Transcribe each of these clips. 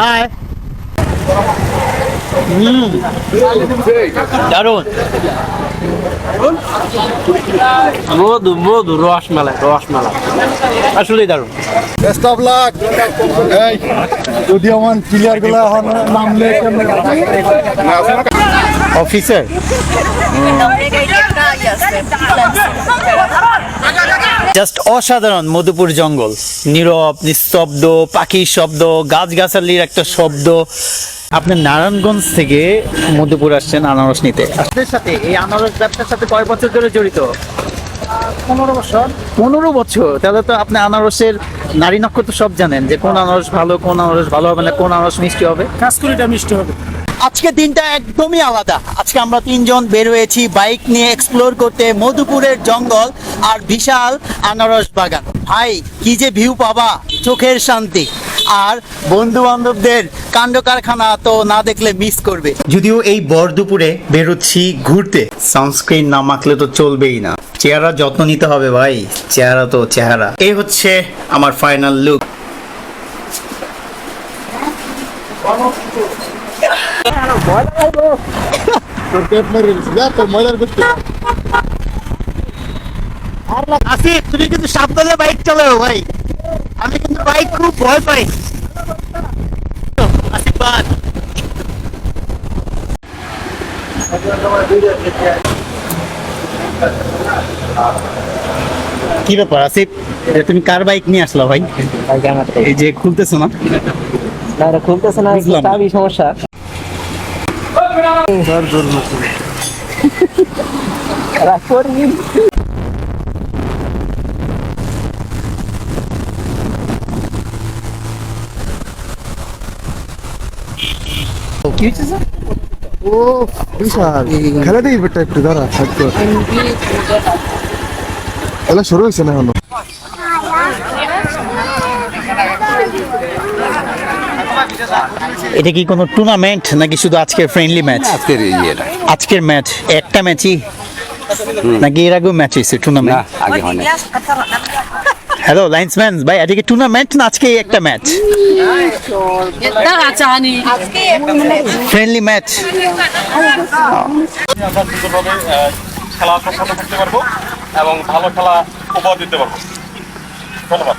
High হুম দারুণ মধু মধু রসমালাই রসমালাই আসলেই দারুণ বেস্ট অফ লাক এই যদি আমার প্লেয়ারগুলো নামলে অফিসার জাস্ট অসাধারণ মধুপুর জঙ্গল। নীরব নিস্তব্ধ পাখির শব্দ গাছগাছালির একটা শব্দ। আপনি নারায়ণগঞ্জ থেকে মধুপুর আসছেন আনারস নিতে। আপনার সাথে এই আনারস ব্যবসার সাথে কয় বছর ধরে জড়িত? পনেরো বছর। পনেরো বছর? তাহলে তো আপনি আনারসের নারী নক্ষত্র সব জানেন যে কোন আনারস ভালো কোন আনারস ভালো হবে না কোন আনারস মিষ্টি হবে। কাঁচকুলিটা মিষ্টি হবে। আজকে দিনটা একদমই আলাদা। আজকে আমরা তিনজন বের হয়েছি বাইক নিয়ে এক্সপ্লোর করতে মধুপুরের জঙ্গল আর বিশাল আনারস বাগান। ভাই কি যে ভিউ পাবা চোখের শান্তি। আর বন্ধু বান্ধবদের কাণ্ড কারখানা তো না দেখলে মিস করবে। যদিও এই বর দুপুরে বেরোচ্ছি ঘুরতে সানস্ক্রিন না মাখলে তো চলবেই না। চেহারা যত্ন নিতে হবে ভাই চেহারা তো চেহারা। এই হচ্ছে আমার ফাইনাল লুক আসিফ তুমি কিন্তু সাবধানে বাইক চালাও ভাই। আমি কিন্তু বাইক খুব ভয় পাই। আসিফ বাদ কি ব্যাপার আসিফ তুমি কার বাইক নিয়ে আসলা ভাই? এই যে খুলতেছো না? না খুলতেছে না। চাবি সমস্যা। রাগ কি হয়েছে স্যার? ও বিশাল। খেলা দিই বেটা একটু দাঁড়া থাকতো খেলা শুরু হয়েছে না এখনও? এটা কি কোনো টুর্নামেন্ট নাকি শুধু আজকের ফ্রেন্ডলি ম্যাচ আজকের ইয়েটা আজকের ম্যাচ একটা ম্যাচই নাকি এর আগেও ম্যাচ হয়েছে টুর্নামেন্ট আগে হয়নি। হ্যালো লাইন্সম্যান ভাই, আজকে টুর্নামেন্ট না? আজকে একটা ম্যাচ ফ্রেন্ডলি ম্যাচ খেলা সম্পন্ন করতে পারব এবং ভালো খেলা উপহার দিতে পারব ধন্যবাদ।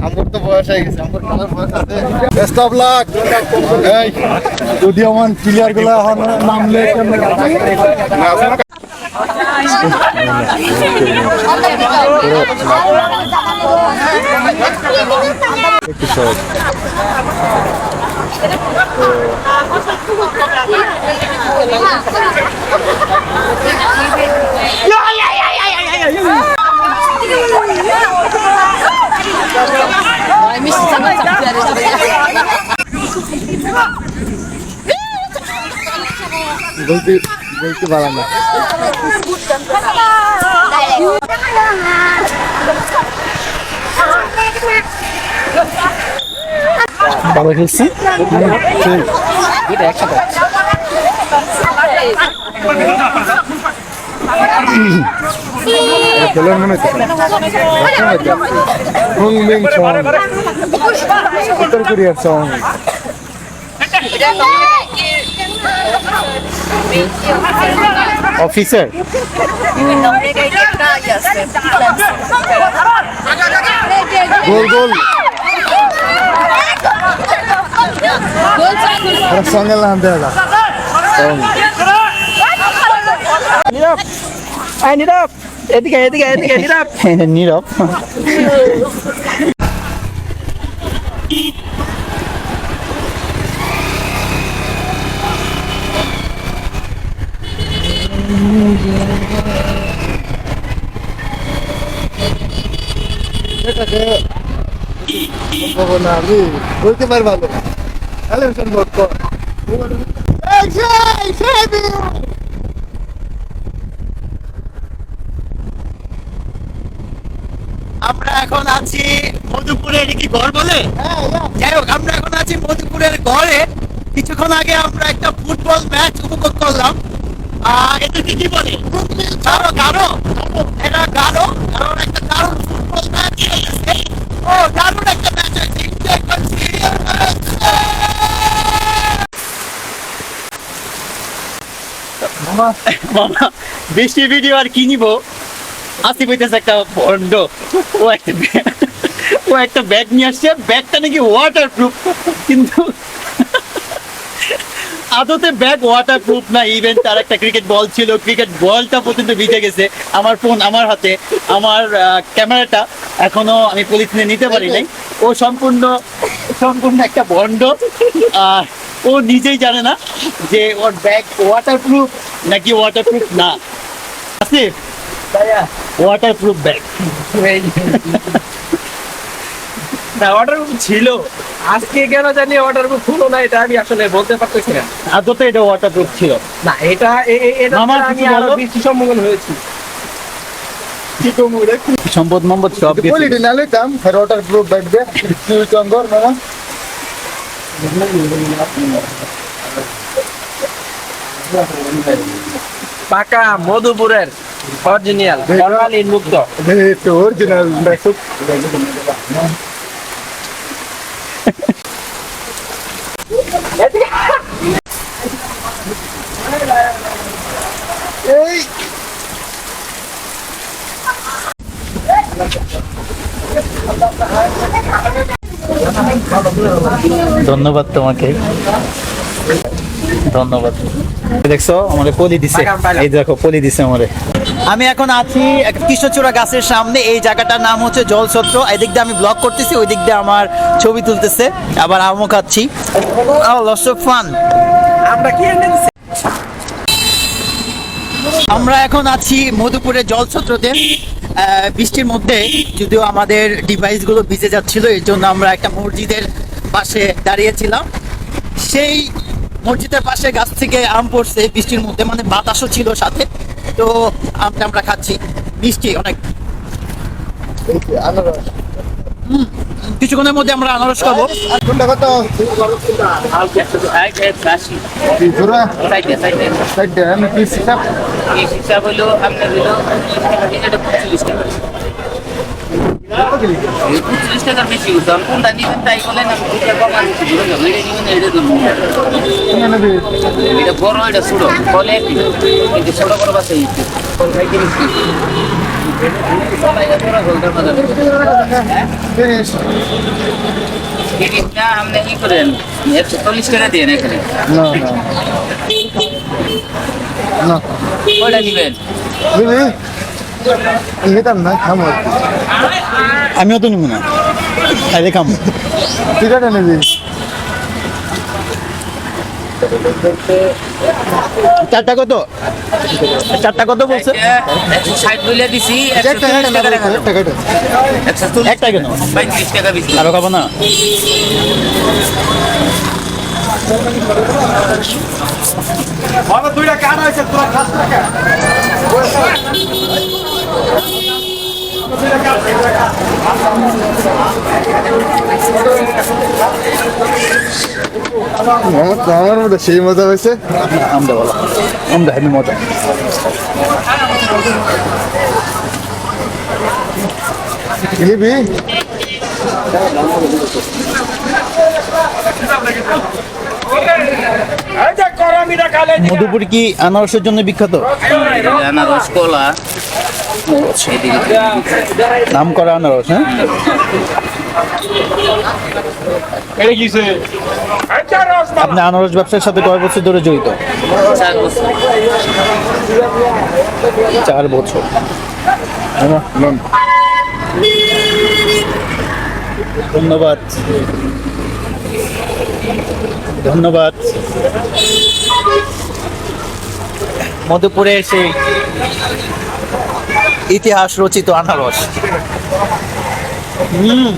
আমার তো বয়স হয়ে গেছে আমার খেলার বয়স আছে বেস্ট অফ লাক এই যদি আমার প্লেয়ারগুলো এখন নামলে একটু সহজ বলতে বলতে পারা না ভালো খেলছি। খেলার মনে উত্তর কোরিয়ার অফিসার গোল গোল ಪ್ರಸಂಗಲ್ಲ ಅಂತ ಹೇಳ ನೀರಪ್ ಐ ನೀರಪ್ ಎದಿಗೆ ಎದಿಗೆ ಎದಿಗೆ ನೀರಪ್ ನೀರಪ್ Look at that. বলব না আমি বলতে পারি ভালো টেলিভিশন আমরা এখন আছি মধুপুরের কি গড় বলে? যাই হোক আমরা এখন আছি মধুপুরের গড়ে কিছুক্ষণ আগে আমরা একটা ফুটবল ম্যাচ উপভোগ করলাম। এটাকে কি বলে? কারও কারও? এটা কারও? কারণ একটা কারণ ও, দারুণ একটা ম্যাচ হয়েছে। Enjoy করছি। মামা বৃষ্টি ভিডিও আর কি নিব? আসি বইতেছে একটা বন্ড ও একটা ও একটা ব্যাগ নিয়ে আসছে। ব্যাগটা নাকি ওয়াটার প্রুফ কিন্তু আদতে ব্যাগ ওয়াটার প্রুফ না ইভেন তার একটা ক্রিকেট বল ছিল ক্রিকেট বলটা পর্যন্ত ভিজে গেছে, আমার ফোন আমার হাতে, আমার ক্যামেরাটা এখনও আমি পলিথিনে নিতে পারি নাই। ও সম্পূর্ণ সম্পূর্ণ একটা বন্ড, আর ও নিজেই জানে না যে ওর ব্যাগ ওয়াটার প্রুফ নাকি ওয়াটার প্রুফ না। আসিফ ওয়াটার প্রুফ ব্যাগ না অর্ডার ছিল। আজকে কেন জানি অর্ডার হলো না এটা আমি আসলে বলতে পারতেছি না। আদতে এটা ওয়াটার প্রুফ ছিল। না এটা এটা আমি আরও বেশি সম্মুখীন হয়েছি। সম্পদ সম্পদ সব. You can go, পাকা মধুপুরের অরিজিনাল ফরমালিন মুক্ত It's ধন্যবাদ তোমাকে। ধন্যবাদ। দেখছ, আমারে পলি দিছে। এই দেখো, পলি দিছে আমারে। আমি এখন আছি কৃষ্ণচূড়া গাছের সামনে। এই জায়গাটার নাম হচ্ছে জলছত্র। এদিক দিয়ে আমি ব্লগ করতেছি ওই দিক দিয়ে আমার ছবি তুলতেছে। আবার আমও খাচ্ছি। লস অফ ফান আমরা কি? আমরা এখন আছি মধুপুরের জলছত্রতে বৃষ্টির মধ্যে, যদিও আমাদের ডিভাইসগুলো ভিজে যাচ্ছিল, এর জন্য আমরা একটা মসজিদের পাশে দাঁড়িয়েছিলাম। সেই মসজিদের পাশে গাছ থেকে আম পড়ছে, বৃষ্টির মধ্যে মানে বাতাসও ছিল সাথে। তো আমটা আমরা খাচ্ছি, মিষ্টি অনেক। আনারস। কিছুক্ষণের মধ্যে আমরা আনারস খাব। আর কোনটা কত? এটা বড় এটা ছোট। ফলে কিন্তু ছোট বড় বাসে জিনিসটা আপনি ই করেন একশো চল্লিশ টাকা দিয়ে এখানে না না। না কয়টা নিবেন বুঝলি নিতাম না খামো আর কি। আমিও তো নিব না। খাইলে খামো। তুই কটা নেবি। চারটা কত? চারটা কত বলছে? দিছি একটা চল্লিশ টাকা রাখা একটা একটা একশো চল্লিশ একটা কেন? পঁয়ত্রিশ টাকা বেশি। খাব না? আমার তো আমার মধ্যে সেই মজা হয়েছে। আমদা বলো। আমদা হেবি মজা। নিবি মধুপুর কি আনারসের জন্য বিখ্যাত? আনারস কলা। নাম করা আনারস হ্যাঁ? আপনি আনারস ব্যবসার সাথে কয় বছর ধরে জড়িত? চার বছর। চার ধন্যবাদ। ধন্যবাদ। মধুপুরের সেই ইতিহাস রচিত আনারস। হুম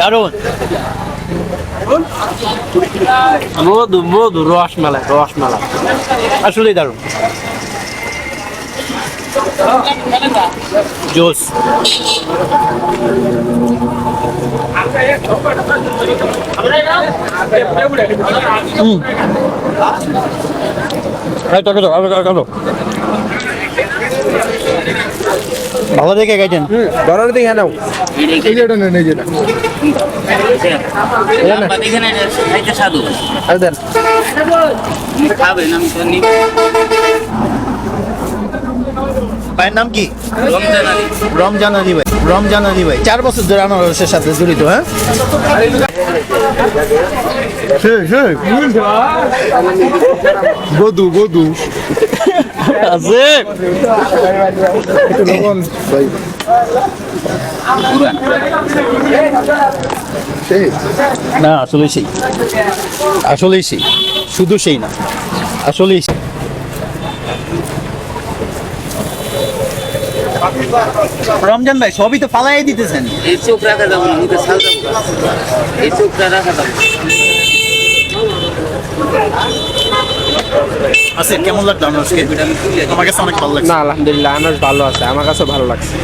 দারুণ। মধু মধু রসমালাই আসলেই দারুণ। জোস। ভালো দেখে গেছেন বড় দিকে নাও। এই যেটা নেন। এই যেটা দেখে না সাধু আর দেন। খাবেন আমি তো নিব। ভাইয়ের নাম কি? রমজান আলী। রমজান আলী ভাই রমজান আলী ভাই। চার বছর ধরে আনারসের সাথে জড়িত হ্যাঁ? আছে না আসলেই সেই। আসলেই সেই। শুধু সেই না। আসলেই সেই। রমজান ভাই সবই তো ফালাই দিতেছেন। এই চোখ রাখা এই চোখটা রাখা যাব আছে কেমন লাগল আনারসকে আমি তুলে আমার কাছে অনেক ভালো লাগছে। না আলহামদুলিল্লাহ আনারস ভালো আছে আমার ভালো লাগছে।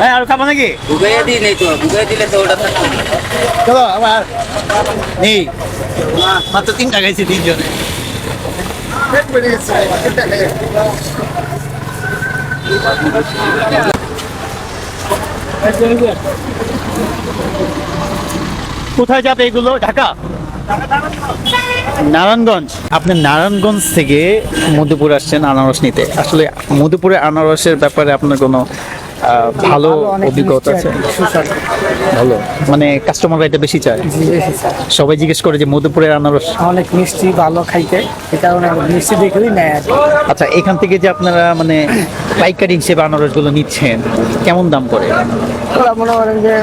হ্যাঁ আর খাব নাকি? বুগাইয়া দিই নেই তো বুগাইয়া দিলে তো ওটা থাকতো চলো আবার নেই। মাত্র তিনটা খাইছি তিনজনে। কোথায় যাবে এগুলো? ঢাকা? নারায়ণগঞ্জ। আপনি নারায়ণগঞ্জ থেকে মধুপুর আসছেন আনারস নিতে। আসলে মধুপুরে আনারসের ব্যাপারে আপনার কোনো ভালো অভিজ্ঞতা আছে? ভালো। মানে কাস্টমাররা এটা বেশি চায়? সবাই জিজ্ঞেস করে যে মধুপুরের আনারস। অনেক মিষ্টি ভালো খাইতে। এই কারণে মিষ্টি দেখেই নেয় আচ্ছা এখান থেকে যে আপনারা মানে পাইকারি হিসেবে আনারসগুলো নিচ্ছেন কেমন দাম করে ওরা মনে করেন যে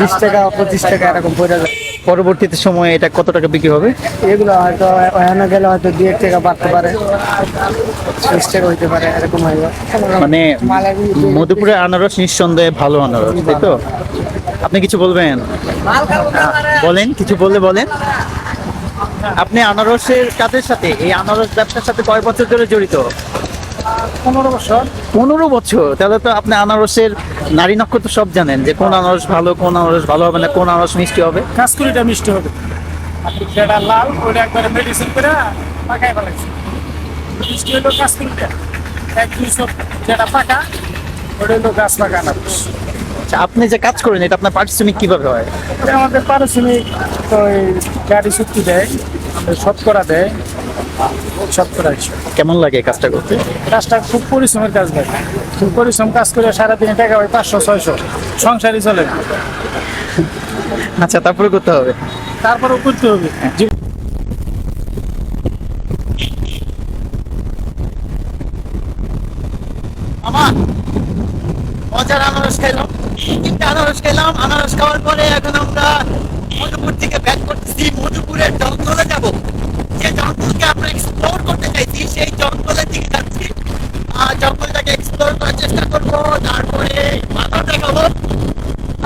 বিশ টাকা পঁচিশ টাকা এরকম পড়ে যায়। পরবর্তীতে সময়ে এটা কত টাকা বিক্রি হবে? এগুলো হয়তো ওখানে গেলে হয়তো দুই এক টাকা বাড়তে পারে বিশ টাকা হইতে পারে এরকম হয় মানে মধুপুরে আনারস নিঃসন্দেহে ভালো আনারস তাই তো? আপনি কিছু বলবেন? বলেন কিছু বললে বলেন। আপনি আনারসের কাজের সাথে এই আনারস ব্যবসার সাথে কয় বছর ধরে জড়িত? পনেরো বছর। পনেরো বছর? তাহলে তো আপনি আনারসের নারী নক্ষত্র সব জানেন যে কোন আনারস ভালো কোন আনারস ভালো হবে না কোন আনারস মিষ্টি হবে। কাঁচকুড়িটা মিষ্টি হবে। যেটা লাল ওটা একবারে মেডিসিন করে ফেলাইছে মিষ্টি হলো কাঁচকুড়িটা এক দুইশো যেটা পাকা ওটা হলো গাছ পাকা না আচ্ছা, আপনি যে কাজ করেন এটা আপনার পারিশ্রমিক কীভাবে হয়? আমাদের পারিশ্রমিক তো গাড়ি চুক্তি দেয় আমাদের শতকরা দেয়। শতকরা কেমন লাগে কাজটা করতে? কাজটা খুব পরিশ্রমের কাজ দেয় খুব পরিশ্রম কাজ করে সারাদিনে টাকা হয় পাঁচশো ছয়শো। সংসারই চলে না। আচ্ছা তারপরে করতে হবে? তারপরেও করতে হবে। আমার মজার আনারস খাইলাম। তিনটা আনারস খেলাম আনারস খাওয়ার পরে এখন আমরা মধুপুর থেকে ব্যাক করতেছি। মধুপুরের জঙ্গলে যাব। যে জঙ্গলকে আমরা এক্সপ্লোর করতে চাইছি সেই জঙ্গলের দিকে যাচ্ছি। আর জঙ্গলটাকে এক্সপ্লোর করার চেষ্টা করব তারপরে পাথর দেখাবো।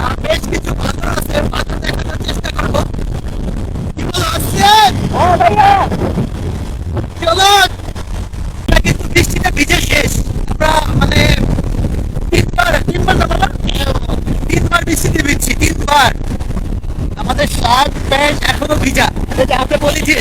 আর বেশ কিছু পাথর আছে পাথর দেখানোর চেষ্টা করব। কি বলো আসছেন চলো আমরা কিন্তু বৃষ্টিতে ভিজে শেষ আমরা মানে তিনবার তিনবার না বাবা? তিনবার বৃষ্টিতে ভিজছি তিনবার আমাদের শার্ট প্যান্ট এখনও ভিজা এটা আপনি বলেছেন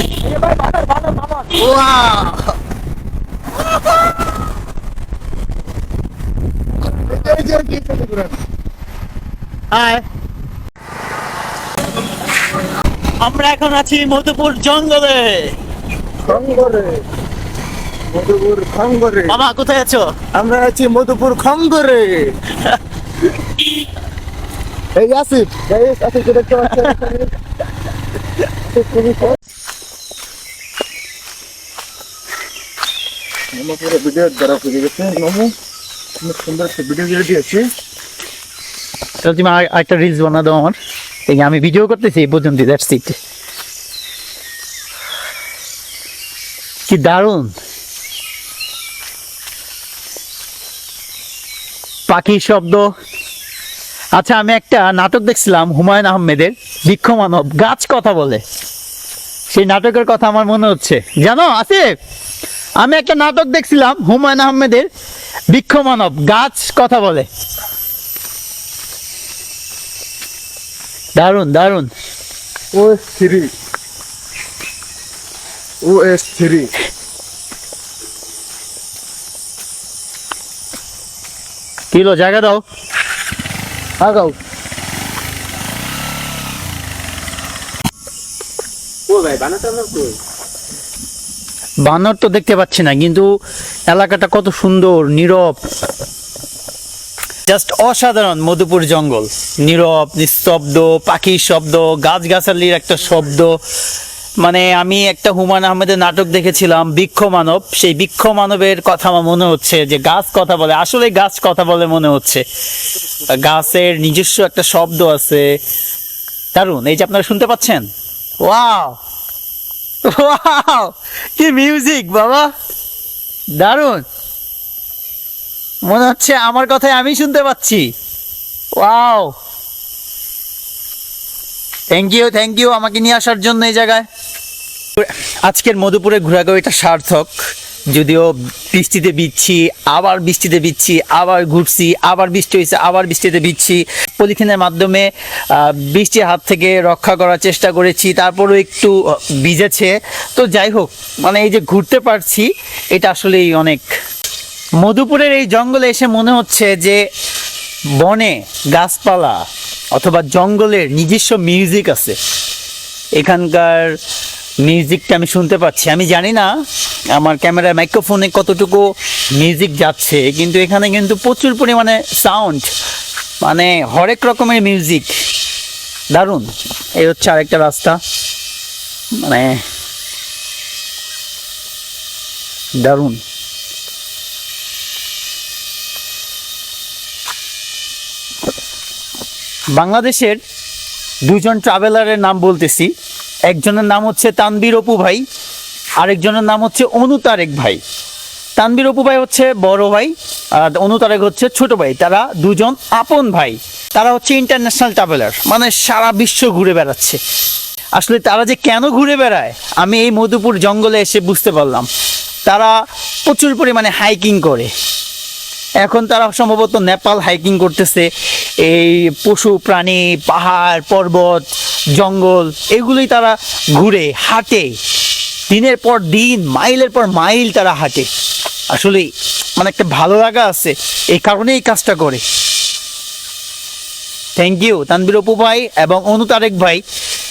আমরা এখন আছি মধুপুর জঙ্গলে। মধুপুর খঙ্গরে। মামা কোথায় আছো? আমরা আছি মধুপুর খঙ্গরে। এই আসিফ এই আসিফ দেখতে পাচ্ছেন ভিডিও দ্বারা গেছে। অনেক সুন্দর একটা ভিডিও তাহলে তুমি আরেকটা রিলস বানা দাও আমার। এই আমি ভিডিও করতেছি, এই পর্যন্ত দ্যাটস ইট কি দারুণ। পাখির শব্দ। আচ্ছা আমি একটা নাটক দেখছিলাম হুমায়ুন আহমেদের বৃক্ষ মানব গাছ কথা বলে। সেই নাটকের কথা আমার মনে হচ্ছে। জানো আসিফ? আমি একটা নাটক দেখছিলাম হুমায়ুন আহমেদের বৃক্ষ মানব গাছ কথা বলে। দারুণ দারুণ ও থ্রি ও এস থ্রি কিলো জায়গা দাও। আগাও বানর তো দেখতে পাচ্ছি না কিন্তু এলাকাটা কত সুন্দর নীরব। জাস্ট অসাধারণ মধুপুর জঙ্গল। নীরব নিস্তব্ধ পাখির শব্দ গাছগাছালির একটা শব্দ। মানে আমি একটা হুমায়ুন আহমেদের নাটক দেখেছিলাম, বৃক্ষ মানব। সেই বৃক্ষ মানবের কথা আমার মনে হচ্ছে যে গাছ কথা বলে, আসলে গাছ কথা বলে মনে হচ্ছে। গাছের নিজস্ব একটা শব্দ আছে। দারুণ এই যে আপনারা শুনতে পাচ্ছেন? ওয়াও! ওয়াও! কি মিউজিক, বাবা! দারুণ! মনে হচ্ছে আমার কথাই আমি শুনতে পাচ্ছি। Wow! Thank you thank you আমাকে নিয়ে আসার জন্য এই জায়গায়। আজকের মধুপুরে ঘোরাঘুরিটা সার্থক। যদিও বৃষ্টিতে বিচ্ছি আবার বৃষ্টিতে বিচ্ছি আবার ঘুরছি, আবার বৃষ্টি হয়েছে, আবার বৃষ্টিতে বিচ্ছি পলিথিনের মাধ্যমে বৃষ্টির হাত থেকে রক্ষা করার চেষ্টা করেছি, তারপরও একটু ভিজেছে। তো যাই হোক মানে এই যে ঘুরতে পারছি, এটা আসলেই অনেক। মধুপুরের এই জঙ্গলে এসে মনে হচ্ছে যে বনে গাছপালা অথবা জঙ্গলের নিজস্ব মিউজিক আছে। এখানকার মিউজিকটা আমি শুনতে পাচ্ছি। আমি জানি না আমার ক্যামেরার মাইক্রোফোনে কতটুকু মিউজিক যাচ্ছে, কিন্তু এখানে কিন্তু প্রচুর পরিমাণে সাউন্ড। মানে হরেক রকমের মিউজিক। দারুণ। এই হচ্ছে আরেকটা রাস্তা। মানে দারুণ। বাংলাদেশের দুজন ট্রাভেলারের নাম বলতেছি। একজনের নাম হচ্ছে তানবীর অপু ভাই, আরেকজনের নাম হচ্ছে অনু তারেক ভাই। তানবীর অপু ভাই হচ্ছে বড় ভাই, আর অনু তারেক হচ্ছে ছোট ভাই। তারা দুজন আপন ভাই। তারা হচ্ছে ইন্টারন্যাশনাল ট্রাভেলার মানে সারা বিশ্ব ঘুরে বেড়াচ্ছে। আসলে তারা যে কেন ঘুরে বেড়ায়, আমি এই মধুপুর জঙ্গলে এসে বুঝতে পারলাম। তারা প্রচুর পরিমাণে হাইকিং করে। এখন তারা সম্ভবত নেপাল হাইকিং করতেছে এই পশু, প্রাণী, পাহাড়, পর্বত, জঙ্গল, এগুলোই তারা ঘুরে, হাঁটে। দিনের পর দিন, মাইলের পর মাইল তারা হাঁটে। আসলে মানে একটা ভালো লাগা আছে, এই কারণে এই কাজটা করে। থ্যাংক ইউ তানবির অপু ভাই এবং অনু তারেক ভাই।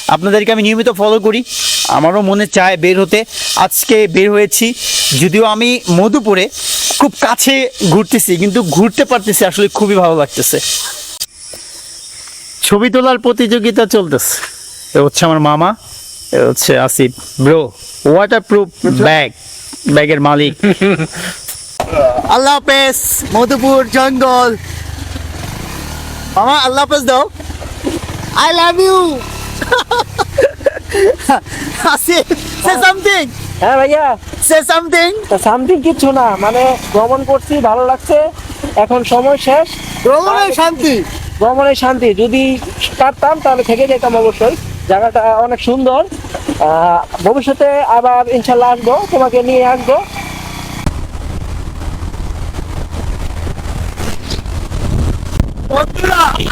আপনাদেরকে আমি নিয়মিত ফলো করি। আমারও মনে চায় বের হতে। আজকে বের হয়েছি, যদিও আমি মধুপুরে খুব কাছে ঘুরতেছি, কিন্তু ঘুরতে পারতেছি, আসলে খুবই ভালো লাগতেছে। ছবি তোলার প্রতিযোগিতা চলতেছে। এ হচ্ছে আমার মামা এ হচ্ছে Asif. Bro waterproof bag ব্যাগের মালিক। আল্লাহ হাফেজ মধুপুর জঙ্গল। মামা আল্লাহ হাফেজ দাও। I love you Asif say something হ্যাঁ ভাইয়া। সে সামথিং সামথিং কিচ্ছু না মানে ভ্রমণ করছি ভালো লাগছে। এখন সময় শেষ। ভ্রমণের শান্তি। ভ্রমণের শান্তি যদি পারতাম তাহলে থেকে যেতাম অবশ্যই। জায়গাটা অনেক সুন্দর। ভবিষ্যতে আবার ইনশাল্লাহ আসব, তোমাকে নিয়ে আসব।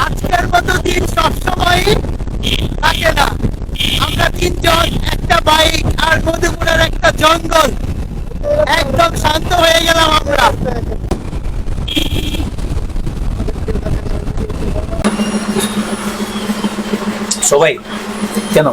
আজকের মতো দিন সবসময় থাকে না। আমরা তিনজন, একটা বাইক আর মধুপুরের একটা জঙ্গল। একদম শান্ত হয়ে গেলাম আমরা। সবাই। কেন?